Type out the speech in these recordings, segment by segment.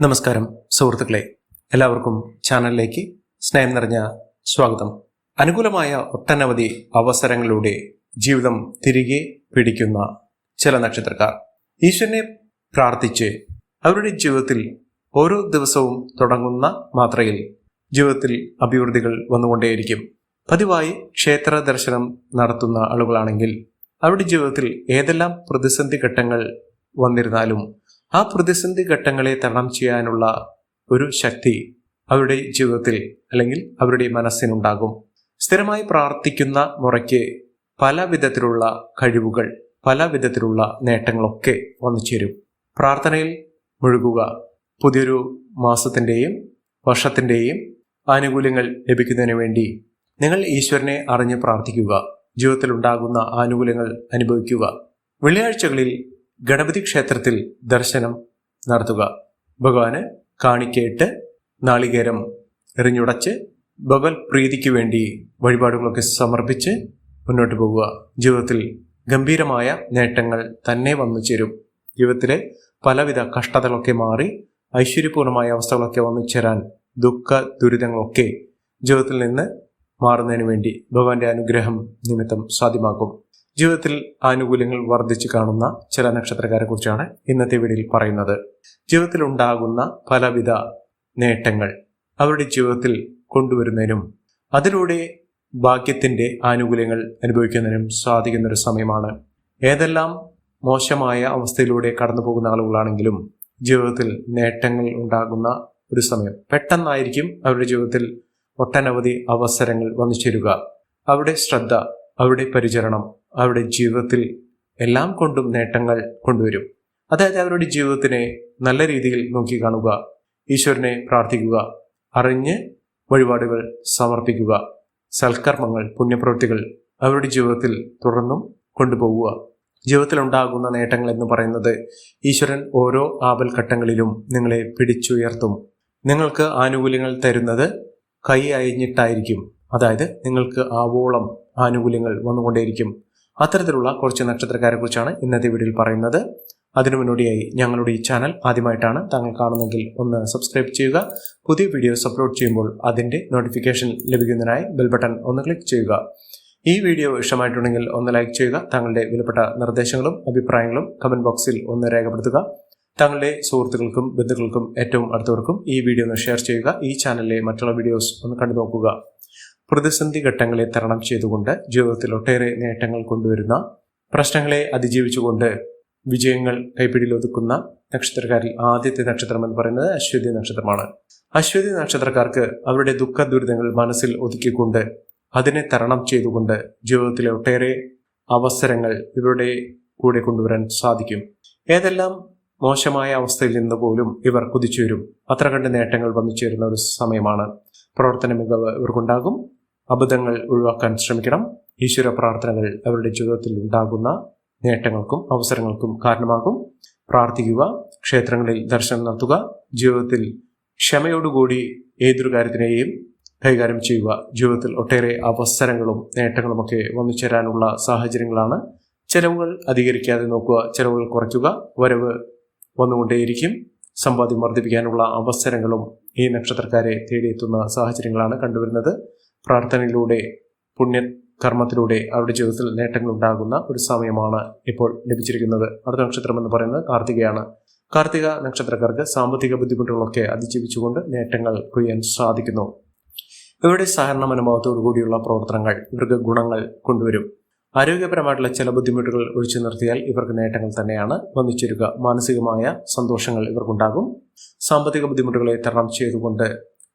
നമസ്കാരം സുഹൃത്തുക്കളെ. എല്ലാവർക്കും ചാനലിലേക്ക് സ്നേഹം നിറഞ്ഞ സ്വാഗതം. അനുകൂലമായ ഒട്ടനവധി അവസരങ്ങളിലൂടെ ജീവിതം തിരികെ പിടിക്കുന്ന ചില നക്ഷത്രക്കാർ. ഈശ്വരനെ പ്രാർത്ഥിച്ച് അവരുടെ ജീവിതത്തിൽ ഓരോ ദിവസവും തുടങ്ങുന്ന മാത്രയിൽ ജീവിതത്തിൽ അഭിവൃദ്ധികൾ വന്നുകൊണ്ടേയിരിക്കും. പതിവായി ക്ഷേത്ര ദർശനം നടത്തുന്ന ആളുകളാണെങ്കിൽ അവരുടെ ജീവിതത്തിൽ ഏതെല്ലാം പ്രതിസന്ധി ഘട്ടങ്ങൾ വന്നിരുന്നാലും ആ പ്രതിസന്ധി ഘട്ടങ്ങളെ തരണം ചെയ്യാനുള്ള ഒരു ശക്തി അവരുടെ ജീവിതത്തിൽ അല്ലെങ്കിൽ അവരുടെ മനസ്സിനുണ്ടാകും. സ്ഥിരമായി പ്രാർത്ഥിക്കുന്ന മുറയ്ക്ക് പല വിധത്തിലുള്ള കഴിവുകൾ പല വിധത്തിലുള്ള നേട്ടങ്ങളൊക്കെ വന്നു ചേരും. പ്രാർത്ഥനയിൽ മുഴുകുക. പുതിയൊരു മാസത്തിന്റെയും വർഷത്തിന്റെയും ആനുകൂല്യങ്ങൾ ലഭിക്കുന്നതിന് വേണ്ടി നിങ്ങൾ ഈശ്വരനെ അറിഞ്ഞ് പ്രാർത്ഥിക്കുക. ജീവിതത്തിൽ ഉണ്ടാകുന്ന ആനുകൂല്യങ്ങൾ അനുഭവിക്കുക. വെള്ളിയാഴ്ചകളിൽ ഗണപതി ക്ഷേത്രത്തിൽ ദർശനം നടത്തുക. ഭഗവാന് കാണിക്കയിട്ട് നാളികേരം എറിഞ്ഞുടച്ച് ഭഗവത് പ്രീതിക്ക് വേണ്ടി വഴിപാടുകളൊക്കെ സമർപ്പിച്ച് മുന്നോട്ട് പോകുക ജീവിതത്തിൽ ഗംഭീരമായ നേട്ടങ്ങൾ തന്നെ വന്നു ചേരും. ജീവിതത്തിലെ പലവിധ കഷ്ടതകളൊക്കെ മാറി ഐശ്വര്യപൂർണമായ അവസ്ഥകളൊക്കെ വന്നു ചേരാൻ ദുഃഖ ദുരിതങ്ങളൊക്കെ ജീവിതത്തിൽ നിന്ന് മാറുന്നതിന് വേണ്ടി ഭഗവാന്റെ അനുഗ്രഹം നിമിത്തം സാധ്യമാക്കും ജീവിതത്തിൽ ആനുകൂല്യങ്ങൾ വർദ്ധിച്ചു കാണുന്ന ചില നക്ഷത്രക്കാരെ കുറിച്ചാണ് ഇന്നത്തെ വീഡിയോയിൽ പറയുന്നത്. ജീവിതത്തിൽ ഉണ്ടാകുന്ന പലവിധ നേട്ടങ്ങൾ അവരുടെ ജീവിതത്തിൽ കൊണ്ടുവരുന്നതിനും അതിലൂടെ ഭാഗ്യത്തിന്റെ ആനുകൂല്യങ്ങൾ അനുഭവിക്കുന്നതിനും സാധിക്കുന്ന ഒരു സമയമാണ്. ഏതെല്ലാം മോശമായ അവസ്ഥയിലൂടെ കടന്നു പോകുന്ന ആളുകളാണെങ്കിലും ജീവിതത്തിൽ നേട്ടങ്ങൾ ഉണ്ടാകുന്ന ഒരു സമയം. പെട്ടെന്നായിരിക്കും അവരുടെ ജീവിതത്തിൽ ഒട്ടനവധി അവസരങ്ങൾ വന്നു ചേരുക. അവരുടെ ശ്രദ്ധ അവരുടെ പരിചരണം അവരുടെ ജീവിതത്തിൽ എല്ലാം കൊണ്ടും നേട്ടങ്ങൾ കൊണ്ടുവരും. അതായത് അവരുടെ ജീവിതത്തിനെ നല്ല രീതിയിൽ നോക്കി കാണുക ഈശ്വരനെ പ്രാർത്ഥിക്കുക അറിഞ്ഞ് വഴിപാടുകൾ സമർപ്പിക്കുക സൽക്കർമ്മങ്ങൾ പുണ്യപ്രവൃത്തികൾ അവരുടെ ജീവിതത്തിൽ തുടർന്നും കൊണ്ടുപോകുക ജീവിതത്തിൽ ഉണ്ടാകുന്ന നേട്ടങ്ങൾ എന്ന് പറയുന്നത് ഈശ്വരൻ ഓരോ ആപൽ ഘട്ടങ്ങളിലും നിങ്ങളെ പിടിച്ചുയർത്തും. നിങ്ങൾക്ക് ആനുകൂല്യങ്ങൾ തരുന്നത് കൈ അയഞ്ഞിട്ടായിരിക്കും. അതായത് നിങ്ങൾക്ക് ആവോളം ആനുകൂല്യങ്ങൾ വന്നുകൊണ്ടേയിരിക്കും. അത്തരത്തിലുള്ള കുറച്ച് നക്ഷത്രക്കാരെ കുറിച്ചാണ് ഇന്നത്തെ വീഡിയോയിൽ പറയുന്നത്. അതിനു മുന്നോടിയായി ഞങ്ങളുടെ ഈ ചാനൽ ആദ്യമായിട്ടാണ് താങ്കൾ കാണുന്നെങ്കിൽ ഒന്ന് സബ്സ്ക്രൈബ് ചെയ്യുക. പുതിയ വീഡിയോസ് അപ്ലോഡ് ചെയ്യുമ്പോൾ അതിന്റെ നോട്ടിഫിക്കേഷൻ ലഭിക്കുന്നതിനായി ബെൽ ബട്ടൺ ഒന്ന് ക്ലിക്ക് ചെയ്യുക. ഈ വീഡിയോ ഇഷ്ടമായിട്ടുണ്ടെങ്കിൽ ഒന്ന് ലൈക്ക് ചെയ്യുക. താങ്കളുടെ വിലപ്പെട്ട നിർദ്ദേശങ്ങളും അഭിപ്രായങ്ങളും കമന്റ് ബോക്സിൽ ഒന്ന് രേഖപ്പെടുത്തുക. താങ്കളുടെ സുഹൃത്തുക്കൾക്കും ബന്ധുക്കൾക്കും ഏറ്റവും അടുത്തവർക്കും ഈ വീഡിയോ ഒന്ന് ഷെയർ ചെയ്യുക. ഈ ചാനലിലെ മറ്റുള്ള വീഡിയോസ് ഒന്ന് കണ്ടു നോക്കുക പ്രതിസന്ധി ഘട്ടങ്ങളെ തരണം ചെയ്തുകൊണ്ട് ജീവിതത്തിൽ ഒട്ടേറെ നേട്ടങ്ങൾ കൊണ്ടുവരുന്ന പ്രശ്നങ്ങളെ അതിജീവിച്ചുകൊണ്ട് വിജയങ്ങൾ കൈപ്പിടിയിൽ ഒതുക്കുന്ന നക്ഷത്രക്കാരിൽ ആദ്യത്തെ നക്ഷത്രം എന്ന് പറയുന്നത് അശ്വതി നക്ഷത്രമാണ്. അശ്വതി നക്ഷത്രക്കാർക്ക് അവരുടെ ദുഃഖ ദുരിതങ്ങൾ മനസ്സിൽ ഒതുക്കിക്കൊണ്ട് അതിനെ തരണം ചെയ്തുകൊണ്ട് ജീവിതത്തിലെ ഒട്ടേറെ അവസരങ്ങൾ ഇവരുടെ കൂടെ കൊണ്ടുവരാൻ സാധിക്കും. ഏതെല്ലാം മോശമായ അവസ്ഥയിൽ നിന്ന് പോലും ഇവർ കുതിച്ചുവരും. അത്ര കണ്ട് നേട്ടങ്ങൾ വന്നു ചേരുന്ന ഒരു സമയമാണ്. പ്രവർത്തന മികവ് ഇവർക്കുണ്ടാകും. അബദ്ധങ്ങൾ ഒഴിവാക്കാൻ ശ്രമിക്കണം. ഈശ്വര പ്രാർത്ഥനകൾ അവരുടെ ജീവിതത്തിൽ ഉണ്ടാകുന്ന നേട്ടങ്ങൾക്കും അവസരങ്ങൾക്കും കാരണമാകും. പ്രാർത്ഥിക്കുക ക്ഷേത്രങ്ങളിൽ ദർശനം നടത്തുക ജീവിതത്തിൽ ക്ഷമയോടുകൂടി ഏതൊരു കാര്യത്തിനെയും കൈകാര്യം ചെയ്യുക. ജീവിതത്തിൽ ഒട്ടേറെ അവസരങ്ങളും നേട്ടങ്ങളുമൊക്കെ വന്നു ചേരാനുള്ള സാഹചര്യങ്ങളാണ്. ചെലവുകൾ അധികരിക്കാതെ നോക്കുക ചെലവുകൾ കുറയ്ക്കുക. വരവ് വന്നുകൊണ്ടേയിരിക്കും. സമ്പാദ്യം വർദ്ധിപ്പിക്കാനുള്ള അവസരങ്ങളും ഈ നക്ഷത്രക്കാരെ തേടിയെത്തുന്ന സാഹചര്യങ്ങളാണ് കണ്ടുവരുന്നത്. പ്രാർത്ഥനയിലൂടെ പുണ്യ കർമ്മത്തിലൂടെ അവരുടെ ജീവിതത്തിൽ നേട്ടങ്ങൾ ഉണ്ടാകുന്ന ഒരു സമയമാണ് ഇപ്പോൾ ലഭിച്ചിരിക്കുന്നത്. അടുത്ത നക്ഷത്രം എന്ന് പറയുന്നത് കാർത്തികയാണ്. കാർത്തിക നക്ഷത്രക്കാർക്ക് സാമ്പത്തിക ബുദ്ധിമുട്ടുകളൊക്കെ അതിജീവിച്ചുകൊണ്ട് നേട്ടങ്ങൾ കൊയ്യാൻ സാധിക്കുന്നു. ഇവരുടെ സഹകരണ മനോഭാവത്തോടു കൂടിയുള്ള പ്രവർത്തനങ്ങൾ ഇവർക്ക് ഗുണങ്ങൾ കൊണ്ടുവരും. ആരോഗ്യപരമായിട്ടുള്ള ചില ബുദ്ധിമുട്ടുകൾ ഒഴിച്ചു നിർത്തിയാൽ ഇവർക്ക് നേട്ടങ്ങൾ തന്നെയാണ് വന്നിച്ചേരുക. മാനസികമായ സന്തോഷങ്ങൾ ഇവർക്കുണ്ടാകും. സാമ്പത്തിക ബുദ്ധിമുട്ടുകളെ തരണം ചെയ്തുകൊണ്ട്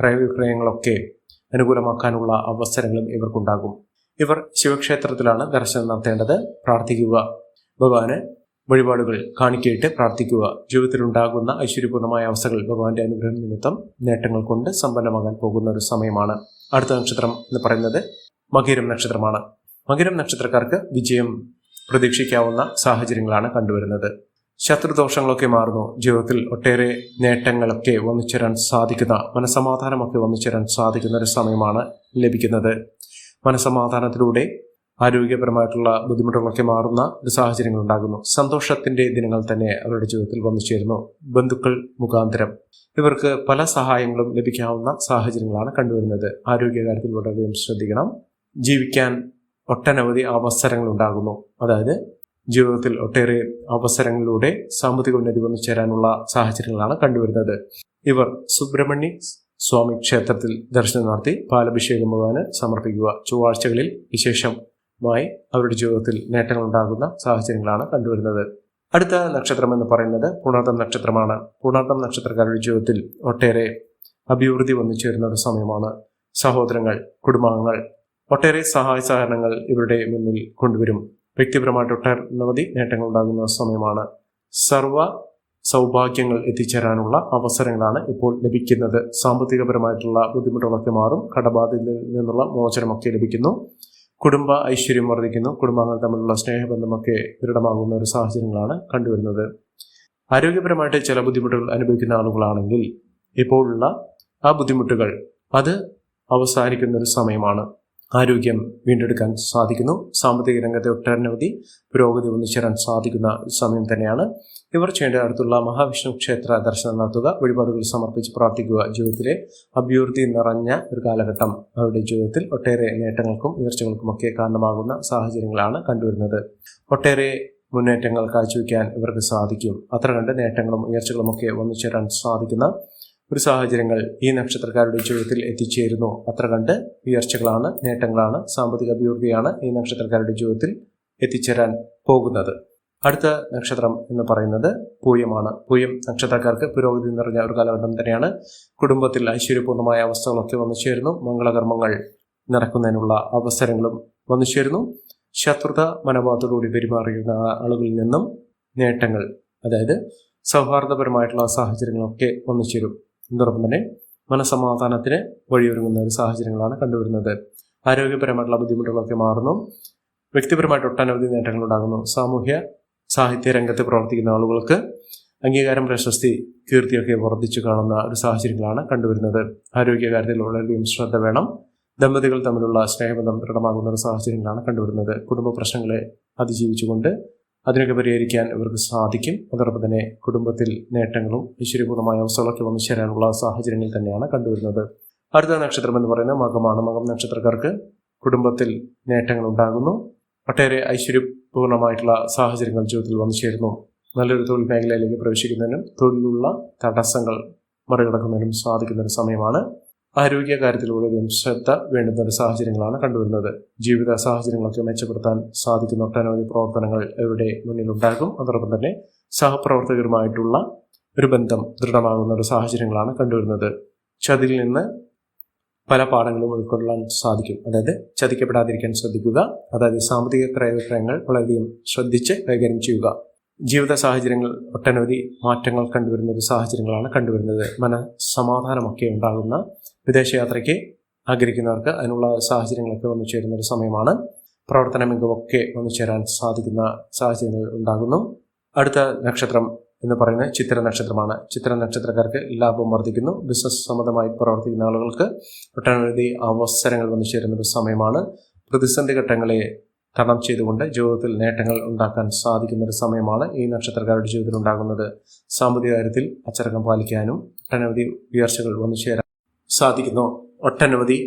ക്രയവിക്രയങ്ങളൊക്കെ അനുകൂലമാക്കാനുള്ള അവസരങ്ങളും ഇവർക്കുണ്ടാകും. ഇവർ ശിവക്ഷേത്രത്തിലാണ് ദർശനം നടത്തേണ്ടത്. പ്രാർത്ഥിക്കുക. ഭഗവാന് വഴിപാടുകൾ കാണിക്കയിട്ട് പ്രാർത്ഥിക്കുക. ജീവിതത്തിലുണ്ടാകുന്ന ഐശ്വര്യപൂർണമായ അവസ്ഥകൾ ഭഗവാന്റെ അനുഗ്രഹം നിമിത്തം നേട്ടങ്ങൾ കൊണ്ട് സമ്പന്നമാകാൻ പോകുന്ന ഒരു സമയമാണ്. അടുത്ത നക്ഷത്രം എന്ന് പറയുന്നത് മകീരം നക്ഷത്രമാണ്. മകരം നക്ഷത്രക്കാർക്ക് വിജയം പ്രതീക്ഷിക്കാവുന്ന സാഹചര്യങ്ങളാണ് കണ്ടുവരുന്നത്. ശത്രുദോഷങ്ങളൊക്കെ മാറുന്നു. ജീവിതത്തിൽ ഒട്ടേറെ നേട്ടങ്ങളൊക്കെ വന്നു ചേരാൻ സാധിക്കുന്ന മനസമാധാനമൊക്കെ വന്നു ചേരാൻ സാധിക്കുന്ന ഒരു സമയമാണ് ലഭിക്കുന്നത്. മനസമാധാനത്തിലൂടെ ആരോഗ്യപരമായിട്ടുള്ള ബുദ്ധിമുട്ടുകളൊക്കെ മാറുന്ന ഒരു സാഹചര്യങ്ങൾ ഉണ്ടാകുന്നു. സന്തോഷത്തിന്റെ ദിനങ്ങൾ തന്നെ അവരുടെ ജീവിതത്തിൽ വന്നു ചേരുന്നു ബന്ധുക്കൾ മുഖാന്തരം ഇവർക്ക് പല സഹായങ്ങളും ലഭിക്കാവുന്ന സാഹചര്യങ്ങളാണ് കണ്ടുവരുന്നത്. ആരോഗ്യകാര്യത്തിൽ വളരെയധികം ശ്രദ്ധിക്കണം. ജീവിക്കാൻ ഒട്ടനവധി അവസരങ്ങൾ ഉണ്ടാകുന്നു. അതായത് ജീവിതത്തിൽ ഒട്ടേറെ അവസരങ്ങളിലൂടെ സാമ്പത്തിക ഉന്നതി വന്നു ചേരാനുള്ള സാഹചര്യങ്ങളാണ് കണ്ടുവരുന്നത്. ഇവർ സുബ്രഹ്മണ്യ സ്വാമി ക്ഷേത്രത്തിൽ ദർശനം നടത്തി പാലഭിഷേകം ഭഗവാന് സമർപ്പിക്കുക. ചൊവ്വാഴ്ചകളിൽ വിശേഷമായി അവരുടെ ജീവിതത്തിൽ നേട്ടങ്ങൾ ഉണ്ടാകുന്ന സാഹചര്യങ്ങളാണ് കണ്ടുവരുന്നത്. അടുത്ത നക്ഷത്രം എന്ന് പറയുന്നത് പുണർദം നക്ഷത്രമാണ്. പുണർദം നക്ഷത്രക്കാരുടെ ജീവിതത്തിൽ ഒട്ടേറെ അഭിവൃദ്ധി വന്നു ചേരുന്ന ഒരു സമയമാണ്. സഹോദരങ്ങൾ കുടുംബാംഗങ്ങൾ ഒട്ടേറെ സഹായ സഹകരണങ്ങൾ ഇവരുടെ മുന്നിൽ കൊണ്ടുവരും. വ്യക്തിപരമായിട്ട് ഒട്ടനവധി നേട്ടങ്ങൾ ഉണ്ടാകുന്ന സമയമാണ് സർവ സൗഭാഗ്യങ്ങൾ എത്തിച്ചേരാനുള്ള അവസരങ്ങളാണ് ഇപ്പോൾ ലഭിക്കുന്നത്. സാമ്പത്തികപരമായിട്ടുള്ള ബുദ്ധിമുട്ടുകളൊക്കെ മാറും കടബാധയിൽ നിന്നുള്ള മോചനമൊക്കെ ലഭിക്കുന്നു. കുടുംബ ഐശ്വര്യം വർദ്ധിക്കുന്നു. കുടുംബാംഗങ്ങൾ തമ്മിലുള്ള സ്നേഹബന്ധമൊക്കെ ദൃഢമാകുന്ന ഒരു സാഹചര്യങ്ങളാണ് കണ്ടുവരുന്നത്. ആരോഗ്യപരമായിട്ട് ചില ബുദ്ധിമുട്ടുകൾ അനുഭവിക്കുന്ന ആളുകളാണെങ്കിൽ ഇപ്പോഴുള്ള ആ ബുദ്ധിമുട്ടുകൾ അത് അവസാനിക്കുന്ന ഒരു സമയമാണ്. ആരോഗ്യം വീണ്ടെടുക്കാൻ സാധിക്കുന്നു. സാമ്പത്തിക രംഗത്തെ ഒട്ടനവധി പുരോഗതി ഒന്നിച്ചേരാൻ സാധിക്കുന്ന സമയം തന്നെയാണ്. ഇവർ ചെയ്യേണ്ട അടുത്തുള്ള മഹാവിഷ്ണു ക്ഷേത്ര ദർശനം നടത്തുക വഴിപാടുകൾ സമർപ്പിച്ച് പ്രാർത്ഥിക്കുക. ജീവിതത്തിലെ അഭിവൃദ്ധി നിറഞ്ഞ ഒരു കാലഘട്ടം അവരുടെ ജീവിതത്തിൽ ഒട്ടേറെ നേട്ടങ്ങൾക്കും ഉയർച്ചകൾക്കുമൊക്കെ കാരണമാകുന്ന സാഹചര്യങ്ങളാണ് കണ്ടുവരുന്നത്. ഒട്ടേറെ മുന്നേറ്റങ്ങൾ കാഴ്ചവെക്കാൻ ഇവർക്ക് സാധിക്കും. അത്ര കണ്ട് നേട്ടങ്ങളും ഉയർച്ചകളുമൊക്കെ ഒന്നിച്ചേരാൻ സാധിക്കുന്ന ഒരു സാഹചര്യങ്ങൾ ഈ നക്ഷത്രക്കാരുടെ ജീവിതത്തിൽ എത്തിച്ചേരുന്നു. അത്ര കണ്ട് ഉയർച്ചകളാണ് നേട്ടങ്ങളാണ് സാമ്പത്തിക അഭിവൃദ്ധിയാണ് ഈ നക്ഷത്രക്കാരുടെ ജീവിതത്തിൽ എത്തിച്ചേരാൻ പോകുന്നത്. അടുത്ത നക്ഷത്രം എന്ന് പറയുന്നത് പൂയമാണ്. പൂയം നക്ഷത്രക്കാർക്ക് പുരോഗതി നിറഞ്ഞ ഒരു കാലഘട്ടം തന്നെയാണ്. കുടുംബത്തിൽ ഐശ്വര്യപൂർണമായ അവസ്ഥകളൊക്കെ വന്നു ചേരുന്നു. മംഗളകർമ്മങ്ങൾ നടക്കുന്നതിനുള്ള അവസരങ്ങളും വന്നു ചേരുന്നു. ശത്രുത മനോഭാവത്തോടുകൂടി പെരുമാറിയിരുന്ന ആളുകളിൽ നിന്നും നേട്ടങ്ങൾ അതായത് സൗഹാർദ്ദപരമായിട്ടുള്ള സാഹചര്യങ്ങളൊക്കെ വന്നു ചേരും. ഇതോടൊപ്പം തന്നെ മനസമാധാനത്തിന് വഴിയൊരുങ്ങുന്ന ഒരു സാഹചര്യങ്ങളാണ് കണ്ടുവരുന്നത്. ആരോഗ്യപരമായിട്ടുള്ള ബുദ്ധിമുട്ടുകളൊക്കെ മാറുന്നു. വ്യക്തിപരമായിട്ട് ഒട്ടനവധി നേട്ടങ്ങൾ ഉണ്ടാകുന്നു സാമൂഹ്യ സാഹിത്യ രംഗത്ത് പ്രവർത്തിക്കുന്ന ആളുകൾക്ക് അംഗീകാരം പ്രശസ്തി കീർത്തിയൊക്കെ വർദ്ധിച്ചു കാണുന്ന ഒരു സാഹചര്യങ്ങളാണ് കണ്ടുവരുന്നത്. ആരോഗ്യകാര്യത്തിൽ വളരെയധികം ശ്രദ്ധ വേണം. ദമ്പതികൾ തമ്മിലുള്ള സ്നേഹബന്ധം ദൃഢമാകുന്ന ഒരു സാഹചര്യങ്ങളാണ് കണ്ടുവരുന്നത്. കുടുംബ പ്രശ്നങ്ങളെ അതിജീവിച്ചുകൊണ്ട് അതിനൊക്കെ പരിഹരിക്കാൻ ഇവർക്ക് സാധിക്കും. അതോടൊപ്പം തന്നെ കുടുംബത്തിൽ നേട്ടങ്ങളും ഐശ്വര്യപൂർണമായ അവസ്ഥകളൊക്കെ വന്നു ചേരാനുള്ള സാഹചര്യങ്ങൾ തന്നെയാണ് കണ്ടുവരുന്നത്. അടുത്ത നക്ഷത്രം എന്ന് പറയുന്നത് മകമാണ്. മകം നക്ഷത്രക്കാർക്ക് കുടുംബത്തിൽ നേട്ടങ്ങൾ ഉണ്ടാകുന്നു. ഒട്ടേറെ ഐശ്വര്യപൂർണമായിട്ടുള്ള സാഹചര്യങ്ങൾ ജീവിതത്തിൽ വന്നു ചേരുന്നു. നല്ലൊരു തൊഴിൽ മേഖലയിലേക്ക് പ്രവേശിക്കുന്നതിനും തൊഴിലുള്ള തടസ്സങ്ങൾ മറികടക്കുന്നതിനും സാധിക്കുന്ന ഒരു സമയമാണ്. ആരോഗ്യ കാര്യത്തിലൂടെയും ശ്രദ്ധ വേണ്ടുന്ന ഒരു സാഹചര്യങ്ങളാണ് കണ്ടുവരുന്നത്. ജീവിത സാഹചര്യങ്ങളൊക്കെ മെച്ചപ്പെടുത്താൻ സാധിക്കുന്ന ഒട്ടനവധി പ്രവർത്തനങ്ങൾ ഇവിടെ മുന്നിലുണ്ടാകും. അതോടൊപ്പം തന്നെ സഹപ്രവർത്തകരുമായിട്ടുള്ള ഒരു ബന്ധം ദൃഢമാകുന്ന ഒരു സാഹചര്യങ്ങളാണ് കണ്ടുവരുന്നത്. ചതിയിൽ നിന്ന് പല പാഠങ്ങളും ഉൾക്കൊള്ളാൻ സാധിക്കും. അതായത് ചതിക്കപ്പെടാതിരിക്കാൻ ശ്രദ്ധിക്കുക അതായത് സാമ്പത്തിക ക്രയവിക്രയങ്ങൾ വളരെയധികം ശ്രദ്ധിച്ച് കൈകാര്യം ചെയ്യുക. ജീവിത സാഹചര്യങ്ങൾ ഒട്ടനവധി മാറ്റങ്ങൾ കണ്ടുവരുന്ന ഒരു സാഹചര്യങ്ങളാണ് കണ്ടുവരുന്നത്. മനസമാധാനമൊക്കെ ഉണ്ടാകുന്ന വിദേശയാത്രയ്ക്ക് ആഗ്രഹിക്കുന്നവർക്ക് അതിനുള്ള സാഹചര്യങ്ങളൊക്കെ വന്നു ചേരുന്ന ഒരു സമയമാണ്. പ്രവർത്തന മികവൊക്കെ വന്നു ചേരാൻ സാധിക്കുന്ന സാഹചര്യങ്ങൾ ഉണ്ടാകുന്നു. അടുത്ത നക്ഷത്രം എന്ന് പറയുന്നത് ചിത്ര നക്ഷത്രമാണ്. ചിത്ര നക്ഷത്രക്കാർക്ക് ലാഭം വർദ്ധിക്കുന്നു. ബിസിനസ് സംബന്ധമായി പ്രവർത്തിക്കുന്ന ആളുകൾക്ക് ഒട്ടനവധി അവസരങ്ങൾ വന്നു ചേരുന്ന ഒരു സമയമാണ്. പ്രതിസന്ധി ഘട്ടങ്ങളെ തരണം ചെയ്തുകൊണ്ട് ജീവിതത്തിൽ നേട്ടങ്ങൾ ഉണ്ടാക്കാൻ സാധിക്കുന്ന ഒരു സമയമാണ് ഈ നക്ഷത്രക്കാരുടെ ജീവിതത്തിൽ ഉണ്ടാകുന്നത്. സാമ്പത്തിക കാര്യത്തിൽ അച്ചടക്കം പാലിക്കാനും ഒട്ടനവധി ഉയർച്ചകൾ വന്നു ചേരാൻ സാധിക്കുന്നു. ഒട്ടനവധി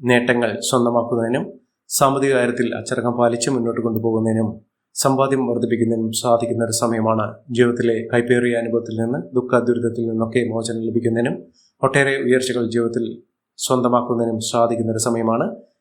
നേട്ടങ്ങൾ സ്വന്തമാക്കുന്നതിനും സാമ്പത്തിക കാര്യത്തിൽ അച്ചടക്കം പാലിച്ച് മുന്നോട്ട് കൊണ്ടുപോകുന്നതിനും സമ്പാദ്യം വർദ്ധിപ്പിക്കുന്നതിനും സാധിക്കുന്ന ഒരു സമയമാണ് ജീവിതത്തിലെ കൈപ്പേറിയ അനുഭവത്തിൽ നിന്ന് ദുഃഖ ദുരിതത്തിൽ നിന്നൊക്കെ മോചനം ലഭിക്കുന്നതിനും ഒട്ടേറെ ഉയർച്ചകൾ ജീവിതത്തിൽ സ്വന്തമാക്കുന്നതിനും സാധിക്കുന്ന ഒരു സമയമാണ്.